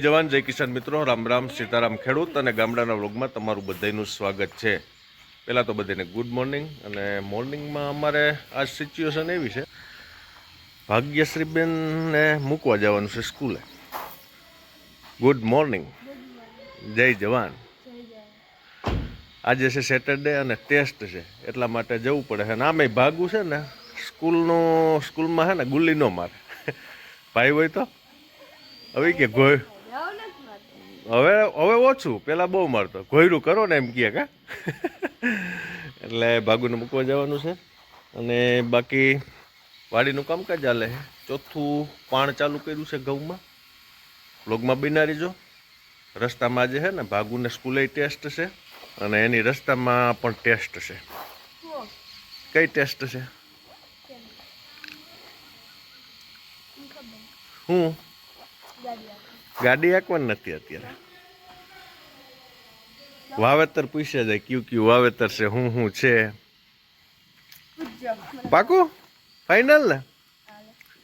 જવાન, જય કિસાન મિત્રો. રામ રામ, સીતારામ ખેડૂત અને ગામડાના વ્લોગમાં તમારું બધાનું સ્વાગત છે. પહેલાં તો બધાને ગુડ મોર્નિંગ અને મોર્નિંગમાં અમારે આ સિચ્યુએશન એવી છે. ભાગ્યશ્રીબેનને મૂકવા જવાનું છે સ્કૂલે ગુડ મોર્નિંગ જય જવાન. આજે છે સેટરડે અને ટેસ્ટ છે. એટલા માટે જવું પડે છે. અને આમે ભાગવું છે ને, સ્કૂલનું, સ્કૂલમાં છે ને, ગુલ્લી ન મારે. ભાઈ હોય તો? હવે કે ગોય હવે હવે ઓછું. પેલા બહુ મારતો ઘોયરું કરો ને એમ કહે કા? એટલે ભાગુને મૂકવા જવાનું છે. અને બાકી વાડીનું કામકાજ ચાલે ચોથું પાણ ચાલુ કર્યું છે ઘઉંમાં. લોગમાં બિનારી જો રસ્તામાં આજે છે ને ભાગુને સ્કૂલે ટેસ્ટ છે અને એની રસ્તામાં પણ ટેસ્ટ છે. કઈ ટેસ્ટ છે? હું? ગાડી આંકવાની નથી અત્યારે. વાવેતર પૂછ્યા જાય, ક્યુ ક્યુ વાવેતર છે, હું હું છે? પાકું? ફાઈનલ ને?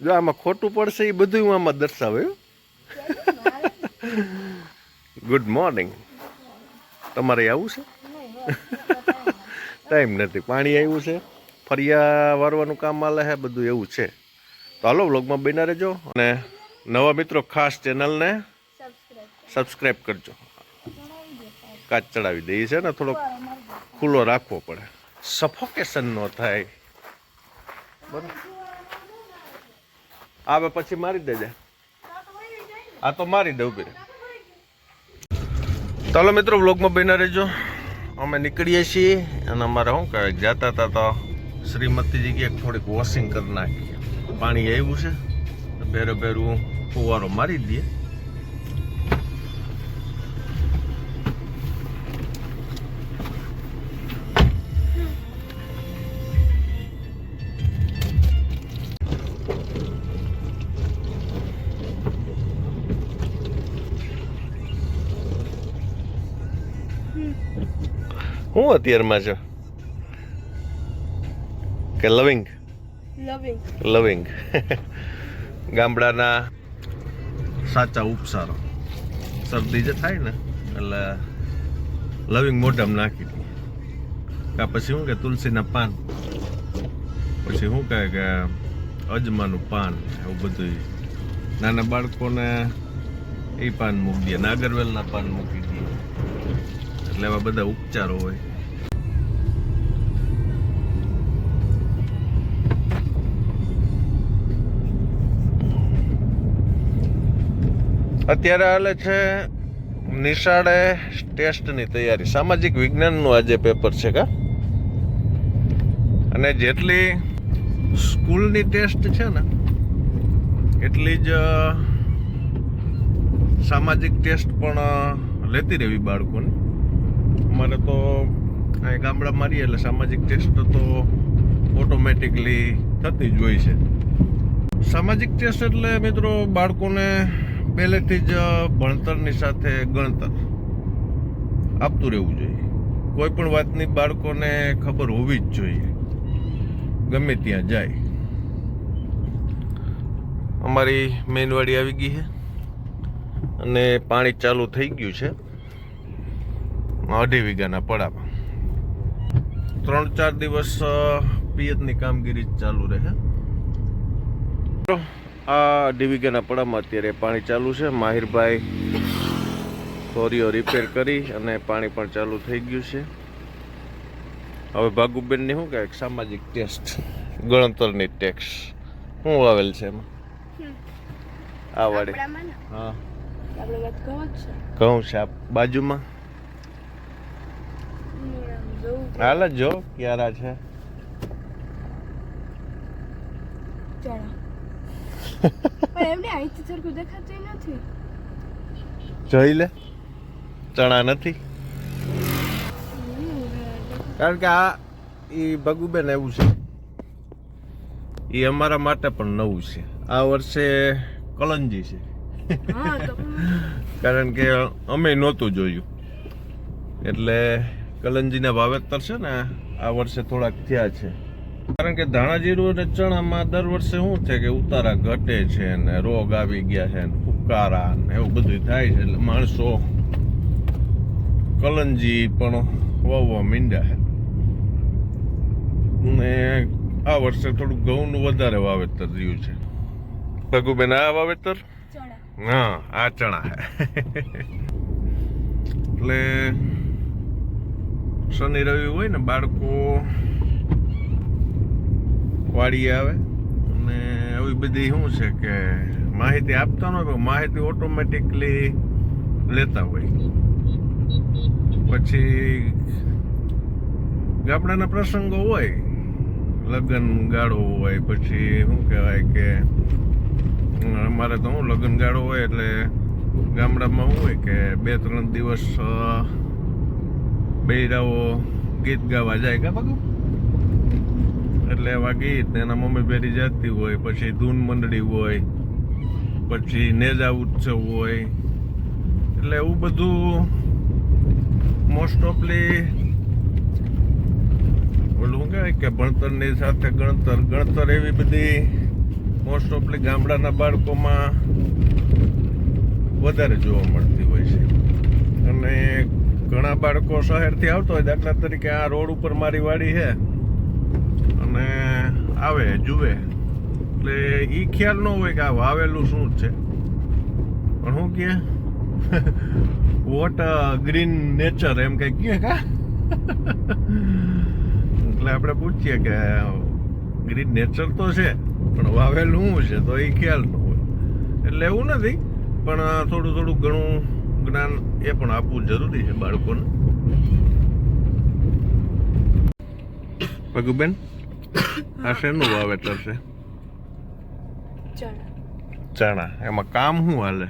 જો આમાં ખોટું પડશે એ બધું હું આમાં દર્શાવ્યું ગુડ મોર્નિંગ તમારે આવું છે? ટાઈમ નથી. પાણી આવ્યું છે? ફરિયા વારવાનું કામ આલે છે બધું એવું છે. તો હાલો વ્લોગમાં બેના રહેજો અને નવા મિત્રો, ખાસ ચેનલને સબસ્ક્રાઈબ કરજો. કાચ ચડાવી દઈએ છે ને, થોડોક ખુલ્લો રાખવો પડે. સફોકેશન ન થાય. બરાબર આવે પછી મારી દેજે. આ તો મારી દઉં બી ચાલો મિત્રો વ્લોગમાં બેના રહેજો. અમે નીકળીએ છીએ અને અમારે શું કહે જતા હતા તો શ્રીમતીજી કે થોડીક વોશિંગ કરી નાખીએ પાણી આવ્યું છે. ભેરું બેરું ફુવારો મારી દઈએ હું અત્યારમાં છો કે લવિંગ લવિંગ લવિંગ ગામડાના સાચા ઉપસારો. શરદી જે થાય ને, એટલે લવિંગ મોઢામાં નાખી દઈએ. કા પછી શું કે તુલસીના પાન? પછી શું કહે કે અજમાનું પાન, એવું બધું નાના બાળકોને એ પાન મૂકી દઈએ નાગરવેલના પાન મૂકી દઈએ. એટલે એવા બધા ઉપચારો હોય. અત્યારે હાલે છે નિશાળે ટેસ્ટની તૈયારી. સામાજિક વિજ્ઞાનનું આજે પેપર છે કા? અને જેટલી સ્કૂલની ટેસ્ટ છે ને, એટલી જ સામાજિક ટેસ્ટ પણ લેતી રહેવી બાળકોને. અમારે તો અહીં ગામડા મારીએ એટલે સામાજિક ટેસ્ટ તો ઓટોમેટિકલી થતી જ હોય છે. સામાજિક ટેસ્ટ એટલે મિત્રો બાળકોને પહેલેથી જ ભણતરની સાથે ગણતર આપતું રહેવું જોઈએ. કોઈ પણ વાતની બાળકોને ખબર હોવી જ જોઈએ. ગમે ત્યાં જાય. અમારી મેનવાડી આવી ગઈ છે. અને પાણી ચાલુ થઈ ગયું છે. અઢી વીઘાના પડામાં. ત્રણ ચાર દિવસ પિયતની કામગીરી ચાલુ રહે. આ અઢી વીઘાના પડામાં અત્યારે પાણી ચાલુ છે. માહિરભાઈ થોરીઓ રિપેર કરી અને પાણી પણ ચાલુ થઈ ગયું છે. હવે ભાગુબેનની શું કહે? સામાજિક ટેસ્ટ ગણતરની ટેક્સ શું આવેલ છે એમાં? આ વાડે હા. કહું છે. ઘઉં છે બાજુમાં? હાલ જ ક્યારા છે. ચણા પણ એમને અહીંથી સરખું દેખાતું નથી. જોઈ લે. ચણા નથી. કારણ કે આ એ ભગુબેન એવું છે. એ અમારા માટે પણ નવું છે. આ વર્ષે કલંજી છે. કારણ કે અમે નહોતું જોયું. એટલે કલંજીના વાવેતર છે ને આ વર્ષે થોડાક થયા છે. કારણ કે ધાણા જીરું અને ચણામાં દર વર્ષે શું છે કે ઉતારા ઘટે છે ને રોગ આવી ગયા છે ને સુકારા ને એવું બધું થાય છે એટલે માણસો કલંજી પણ વાવવા મીંડ્યા છે. ને આ વર્ષે થોડું ઘઉંનું વધારે વાવેતર રહ્યું છે. ભગુબેન આ વાવેતર? હા આ ચણા એટલે શનિ રવિ હોય ને બાળકો વાડી આવે. અને આવી બધી શું છે કે માહિતી આપતા ન હોય માહિતી ઓટોમેટિકલી લેતા હોય. પછી ગામડાના પ્રસંગો હોય, લગ્ન ગાળો હોય, પછી શું કહેવાય કે, અમારે તો હું લગ્ન ગાળો હોય એટલે ગામડામાં હોય કે બે ત્રણ દિવસ બૈરાઓ ગીત ગાવા જાય કા બાબુ એટલે એવા ગીત એના મમ્મી ભેરી જાતી હોય, પછી ધૂન મંડળી હોય, પછી નેજા ઉત્સવ હોય, એટલે એવું બધું મોસ્ટ ઓફલી ઓલું કહેવાય કે ભણતરની સાથે ગણતર ગણતર એવી બધી મોસ્ટ ઓફલી ગામડાના બાળકોમાં વધારે જોવા મળતી હોય છે. અને ઘણા બાળકો શહેરથી આવતો હોય દાખલા તરીકે આ રોડ ઉપર મારી વાડી છે. અને આવે, જુએ. એટલે એ ખ્યાલ ન હોય કે આ વાવેલું શું છે. પણ શું કે વોટ ગ્રીન નેચર એમ કઈ કહે કા? એટલે આપણે પૂછીએ કે ગ્રીન નેચર તો છે, પણ વાવેલું શું છે, તો એ ખ્યાલ ન હોય. એટલે એવું નથી, પણ થોડું થોડું ઘણું જ્ઞાન એ પણ આપવું જરૂરી છે બાળકોને. પગુબેન આ શેનું વાવેતર છે? ચણા. એમાં કામ શું હાલે?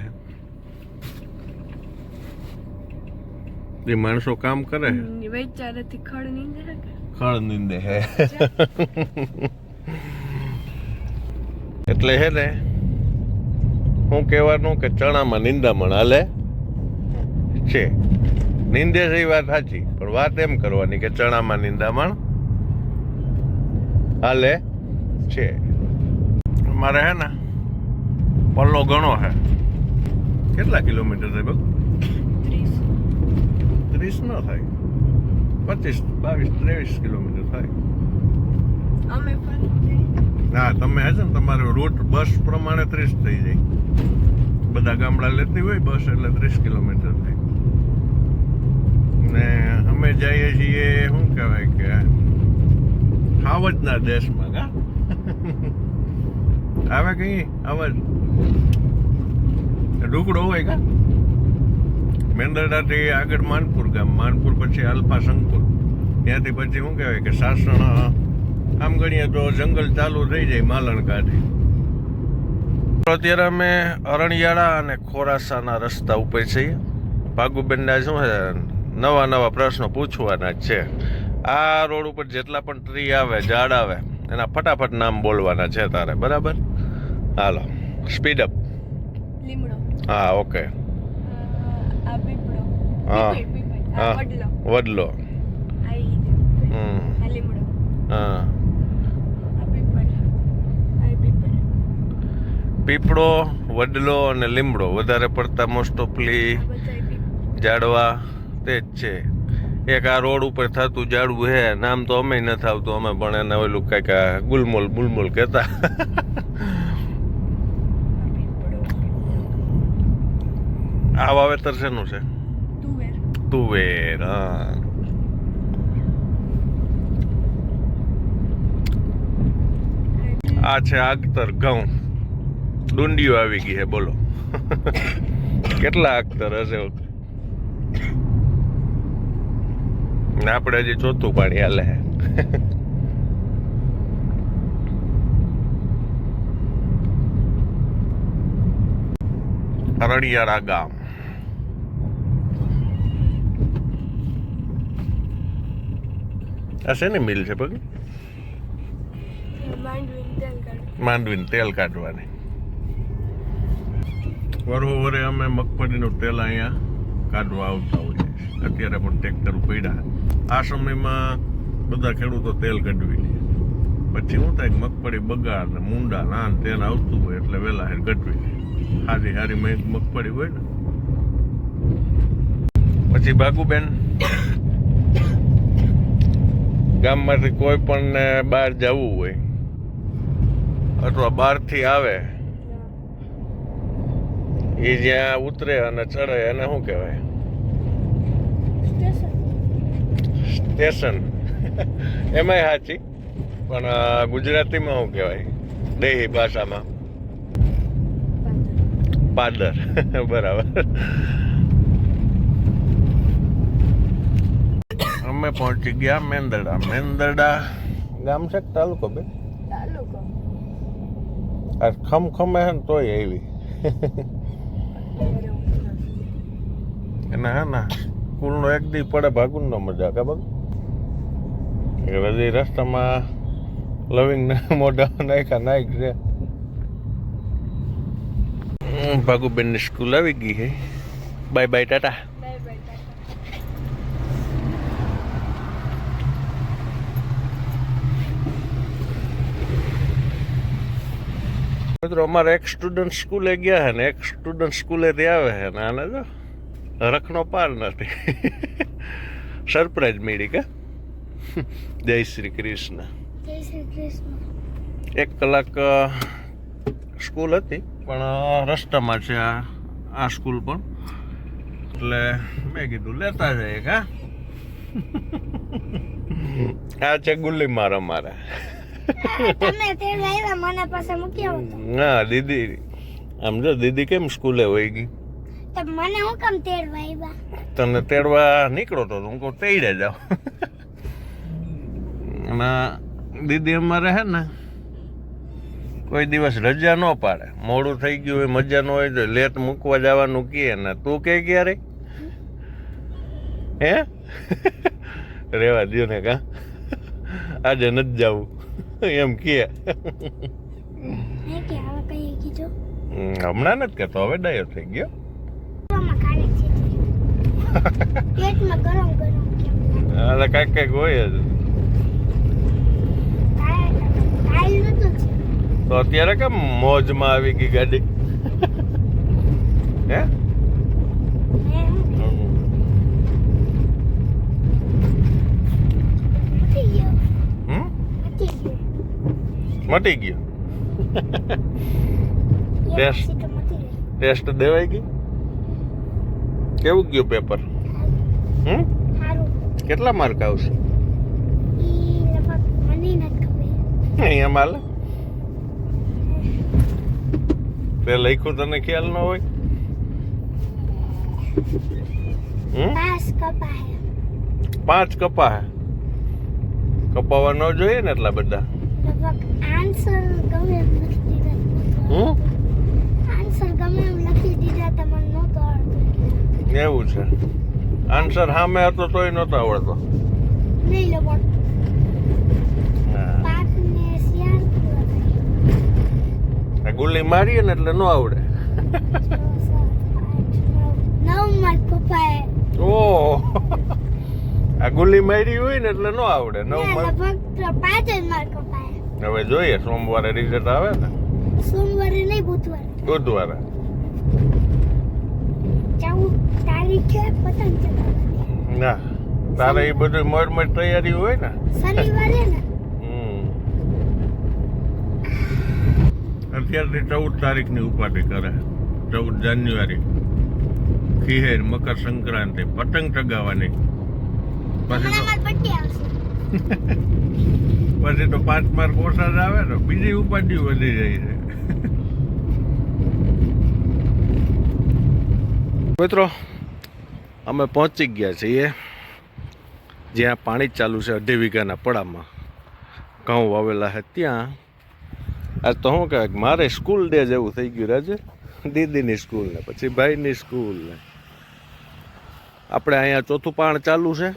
છે એ માણસો કામ કરે? છે વૈચારેથી ખડ નીંદે હે. એટલે હે ને હું કહેવાનું કે ચણામાં નિંદામણ હાલે? છે. નિંદે છે એ વાત સાચી પણ વાત એમ કરવાની કે ચણામાં નિંદામણ હાલે? છે. મારે હે ને પલ્લો ઘણો હે. કેટલા કિલોમીટર થાય બગ ત્રીસ. ન થાય. પચીસ બાવીસ ત્રેવીસ કિલોમીટર થાય. ના તમે હશે ને તમારો રૂટ બસ પ્રમાણે ત્રીસ થઈ જાય. બધા ગામડા લેતી હોય બસ એટલે ત્રીસ કિલોમીટર થાય. ને અમે જઈએ છીએ શું કહેવાય કે આવજના દેશમાં કા આવે કઈ આવજ ઢુકડો હોય કા? મેંદરડાથી આગળ માનપુર ગામ માનપુર પછી અલ્પા શંકુર ત્યાંથી પછી શું કહેવાય કે સાસણ આમ ગણીએ તો જંગલ ચાલુ થઈ જાય માલણકાથી અત્યારે અમે અરણિયાળા અને ખોરાસાના રસ્તા ઉપર છીએ. ભાગુબેનના શું છે નવા નવા પ્રશ્નો પૂછવાના જ છે. આ રોડ ઉપર જેટલા પણ ટ્રી આવે ઝાડ આવે એના ફટાફટ નામ બોલવાના છે તારે બરાબર? હાલો સ્પીડ અપ લીમડો. હા ઓકે હા. વડલો. હા. પીપળ. વડલો અને લીમડો વધારે પડતા મોસ્ટ ઓફલી ઝાડવા જાડવા તે જ છે. એક આ રોડ ઉપર થતું જાડવું હે નામ તો અમે નથી આવતું અમે પણ એને ઓલું કાંઈક ગુલમોલ બુલમોલ કહેતા. આ વાવેતર શેનું છે? તુવેર. તુવેર હા. આ છે આગતર ઘઉં. ડુંડીઓ આવી ગઈ હે બોલો. કેટલા આગતર હશે? ને આપણે હજી ચોથું પાણી હાલે છે અરણિયારા ગામ. આ શેની મિલ છે પગ? માંડવીને તેલ કાઢવાની. વરોવરે અમે મગફળીનું તેલ અહીંયા કાઢવા આવતા હોઈએ. અત્યારે પણ ટ્રેક્ટર પડ્યા. આ સમયમાં બધા ખેડૂતો તેલ કઢવી લે. પછી હું થાય મગફળી, બગાડ ને મુંડા નાન તેલ આવતું હોય એટલે વહેલા હેર કઢવી લે. હારી હારી મગ- મગફળી હોય ને. પછી બાકુબેન ગામમાંથી કોઈ પણ બહાર જવું હોય, અથવા બહારથી આવે, એ જ્યાં ઉતરે અને ચડે એને શું કહેવાય? સ્ટેશન. એમાંય સાચી પણ ગુજરાતીમાં શું કહેવાય? દેહી ભાષામાં. પાદર. બરાબર. અમે પહોંચી ગયા મેંદરડા. મેંદરડા ગામ છે તાલુકો બે આ ખમ ખમે હે ને તોય એવી ના ના ને કુલનો એક દી પડે ભાગુન નો મજા એ બધી રસ્તામાં લવિંગ મોઢા નાખ્યા, નાખ છે ભાગુબેનની સ્કૂલ આવી ગઈ હે. Bye bye, tata. મિત્રો, અમારે એક સ્ટુડન્ટ સ્કૂલે ગયા હે ને, એક સ્ટુડન્ટ સ્કૂલેથી આવે છે ને, આને જો. રખનો પાર નથી. સરપ્રાઈઝ મળી કે? જય શ્રી કૃષ્ણ. એક કલાક સ્કૂલ હતી પણ રસ્તામાં છે આ આ સ્કૂલ પણ. એટલે મેં કીધું લેતા જઈએ કા આ છે ગુલ્લી મારો મારા ના દીદી. આમ જો દીદી કેમ સ્કૂલે વહી ગઈ? તો મને હું કામ તેડવા આવ્યા તને તેડવા નીકળો તો હું કહું તેડે જાવ અને દીદી અમારે હે ને કોઈ દિવસ રજા ન પાડે. મોડું થઈ ગયું હોય મજા ન હોય તો લેટ મૂકવા જવાનું કહે ને. તું કે ક્યારે? હે? રેવા દો ને કા? આજે નથી જવું. એમ કે. હમણાં નથી કહેતો હવે ડાયો થઈ ગયો. પેટમાં ગરમ ગરમ એટલે કાંઈક કાંઈક હોય જ. તો અત્યારે કેમ મોજમાં આવી ગઈ ગાડી? હે? મટી ગયો. હમ? મટી ગયો. મટી ગયું. Yes. એક સીટ મટી ગઈ ટેસ્ટ દેવાઈ ગઈ? કેવું ગયું પેપર? હમ? કેટલા માર્ક આવશે? અહીંયા માલ? તે લખ્યું તને ખ્યાલ ન હોય? પાંચ કપા કપાવા ન જોઈએ ને એટલા બધા? આન્સર ગમે હમ આન્સર ગમે એમ લખી દીધા તો મને નહોતો આવડતું એવું છે. આન્સર સામે હતો તોય નહોતો આવડતો. ગુલ્લી મારીએ ને એટલે ન આવડે. ઓહ. આ ગુલ્લી મારી હોય ને એટલે ન આવડે. નવ માર્ક હવે જોઈએ સોમવારે રિઝલ્ટ આવે ને? સોમવારે નહીં બુધવારે. બુધવારે. પતંગ ચગાવવાની. ના તારે એ બધું મોજ તૈયારી હોય ને. શનિવારે ને. અત્યારથી ચૌદ તારીખની ઉપાધિ કરે. ચૌદ જાન્યુઆરી. ખીહેર મકર સંક્રાંતિ પતંગ ચગાવવાની. પછી તો પછી તો પાંચ માર્ક ઓછા જ આવે ને. બીજી ઉપાધિ વધી જાય છે. મિત્રો, અમે પહોંચી ગયા છીએ જ્યાં પાણી ચાલુ છે અઢી વીઘાના પડામાં. ઘઉં વાવેલા છે ત્યાં. આજ તો શું કહેવાય કે મારે સ્કૂલ ડે જેવું થઈ ગયું રાજે. દીદીની સ્કૂલ ને પછી ભાઈની સ્કૂલ ને. આપણે અહીંયા ચોથું પાણ ચાલુ છે.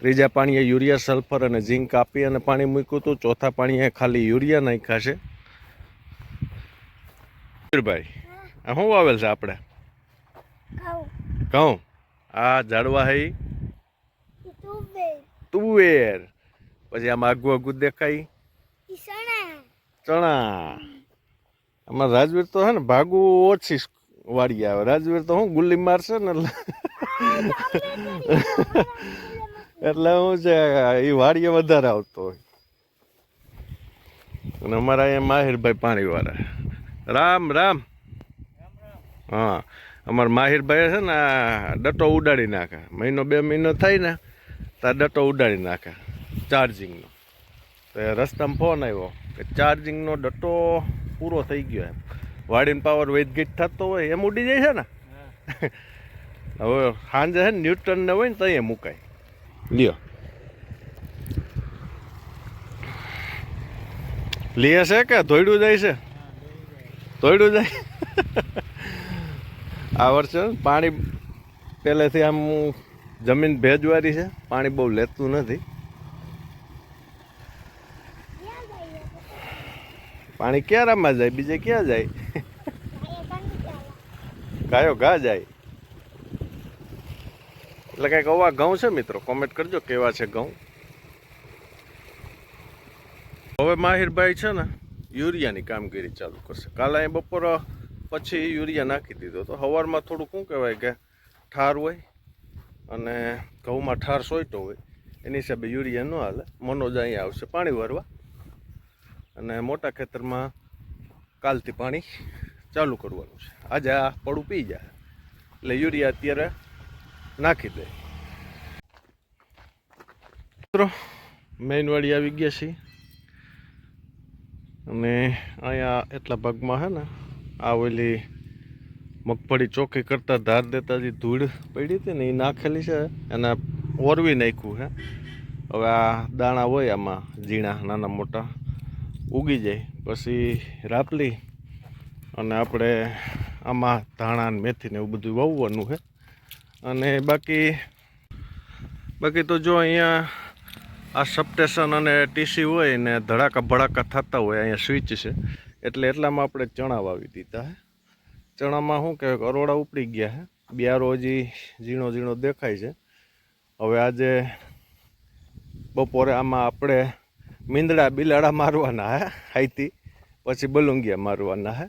ત્રીજા પાણીએ યુરિયા સલ્ફર અને ઝીંક આપી અને પાણી મૂક્યું હતું. ચોથા પાણીએ ખાલી યુરિયા નાખ્યા છે. ભાઈ શું વાવેલ છે આપણે? ઘઉં આ ઝાડવા હઈ? તુવેર. પછી આમાં આગું આગું દેખાય? ચણા. આમાં રાજવીર તો હે ને ભાગું ઓછી વાળી આવે. રાજવીર તો હું ગુલ્લી મારશે ને એટલે એટલે હું છે એ વાડીએ વધારે આવતો હોય. અને અમારા અહીંયા માહિરભાઈ પાણીવાળા. રામ રામ. હા. અમારા માહિરભાઈ છે ને આ ડટો ઉડાડી નાખે. મહિનો બે મહિનો થાય ને ત્યાં ડટો ઉડાડી નાખે ચાર્જિંગનો તો રસ્તામાં ફોન આવ્યો કે ચાર્જિંગનો ડટ્ટો પૂરો થઈ ગયો એમ. વાડીનો પાવર વેદગીટ થતો હોય એમ ઉડી જાય છે ને. હવે સાંજે છે ને ન્યૂટનને હોય ને તો એ મુકાય. લ્યો. લે છે કે ધોઈડું જાય છે? ધોઈડું જાય? આ વર્ષે પાણી પહેલેથી આમ જમીન ભેજવારી છે. પાણી બહુ લેતું નથી. પાણી ક્યારામાં જાય? બીજે ક્યાં જાય? ગાયો ઘા જાય. એટલે કંઈક અવા ઘઉં છે મિત્રો? કોમેન્ટ કરજો કેવા છે ઘઉં. હવે માહિરભાઈ છે ને યુરિયાની કામગીરી ચાલુ કરશે. કાલે અહીં બપોર પછી યુરિયા નાખી દીધો. તો હવારમાં થોડું શું કહેવાય કે ઠાર હોય અને ઘઉંમાં ઠાર સોયટો હોય, એની હિસાબે યુરિયા ન હાલે. મનોજ અહીંયા આવશે પાણી ભરવા. અને મોટા ખેતરમાં કાલથી પાણી ચાલુ કરવાનું છે. આજે આ પડું પી જાય. એટલે યુરિયા અત્યારે નાખી દે. મિત્રો મેઇનવાડી આવી ગયા છીએ. અને અહીંયા એટલા ભાગમાં હે ને આ ઓલી મગફળી ચોખ્ખી કરતા ધાર દેતા જે ધૂળ પડી હતી ને એ નાખેલી છે એને ઓરવી નાખ્યું છે. હવે આ દાણા હોય આમાં, ઝીણા, નાના મોટા, ઉગી જાય. પછી રાપલી અને આપણે આમાં ધાણા ને મેથી ને એવું બધું વાવવાનું છે. અને બાકી બાકી તો જો અહીંયા આ સબસ્ટેશન અને ટીસી હોય ને ધડાકા ભડાકા થતા હોય, અહીંયા સ્વિચ છે. એટલે એટલામાં આપણે ચણા વાવી દીધા હે. ચણામાં શું કે અરોડા ઉપડી ગયા હે. બિયારો હજી ઝીણો ઝીણો દેખાય છે. હવે આજે બપોરે આમાં આપણે મીંદડા બિલાડા મારવાના હે, હાઈથી. પછી બલુંગિયા મારવાના હે.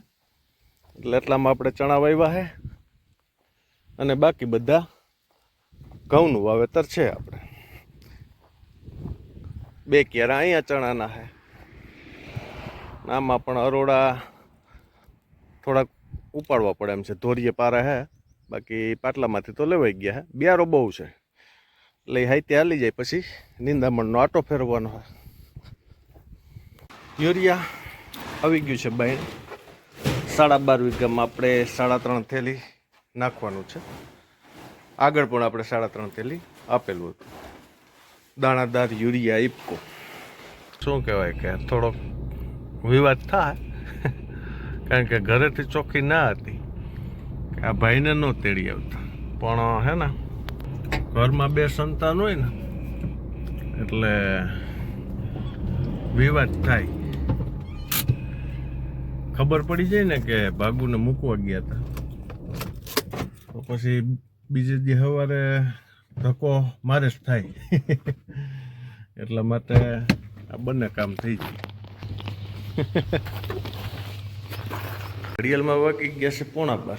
એટલે એટલામાં આપણે ચણા વાવ્યા હે. અને બાકી બધા ઘઉંનું વાવેતર છે આપણે. બે કેરા અહીંયા ચણાના હે. આમાં પણ અરોડા થોડાક ઉપાડવા પડે એમ છે. ધોરીએ પારા હે, બાકી પાટલામાંથી તો લેવાઈ ગયા હે. બિયારો બહુ છે. એટલે હાઈતે હાલી જાય પછી નિંદામણનો આટો ફેરવવાનો હોય યુરિયા આવી ગયું છે બાઈ. સાડા બાર વીઘામાં આપણે સાડા ત્રણ થેલી નાખવાનું છે. આગળ પણ આપણે સાડા ત્રણ થેલી આપેલું હતું. દાણાદાર યુરિયા ઇપકો શું કહેવાય કે થોડોક વિવાદ થાય. કારણ કે ઘરેથી ચોખ્ખી ના હતી. આ ભાઈને ન તેડી આવતા. પણ હે ને, ઘરમાં બે સંતાન હોય ને, એટલે વિવાદ થાય. ખબર પડી જાય ને કે ભાગુને મૂકવા ગયા હતા. તો પછી બીજે દી સવારે ધક્કો મારે જ થાય. એટલા માટે આ બંને કામ થઈ જાય ઘડિયાળમાં વાગી ગયા છે પોણા બાર.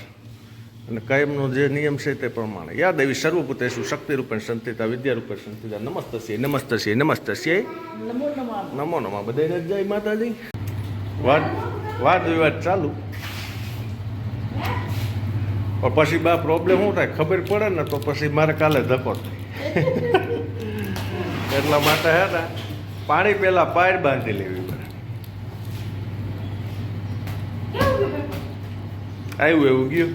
અને કાયમનો જે નિયમ છે તે પ્રમાણે. યાદ આવી શું શક્તિ રૂપે સંતિતા વિદ્યા રૂપે સંતિતા નમસ્તસ્ય નમસ્તસ્ય નમસ્તસ્ય. નમો નમા. બધાને જય માતાજી. વાદ વાદ વિવાદ ચાલુ. પણ પછી બા પ્રોબ્લેમ શું થાય? ખબર પડે ને તો પછી મારે કાલે ધક્કો થાય. એટલા માટે હે ને, પાણી પેલા પાયર બાંધી લેવી પડે આવ્યું એવું ગયું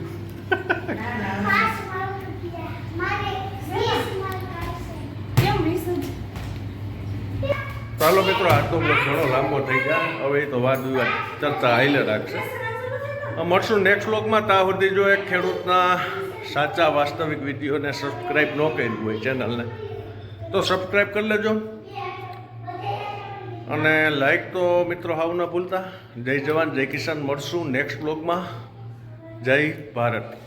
ચાલો મિત્રો આજનો તો ઘણો લાંબો થઈ ગયા. હવે તો વાદ વિવાદ ચર્ચા હાઈલે રાખશે. મળશું નેક્સ્ટ બ્લોગમાં ત્યાં સુધી જો એક ખેડૂતના સાચા વાસ્તવિક વિડીયોને સબસ્ક્રાઈબ ન કરી હોય ચેનલને તો સબસ્ક્રાઈબ કરી લેજો. અને લાઈક તો મિત્રો હાવ ન ભૂલતા. જય જવાન, જય કિસાન. મળશું નેક્સ્ટ બ્લોગમાં જય ભારત.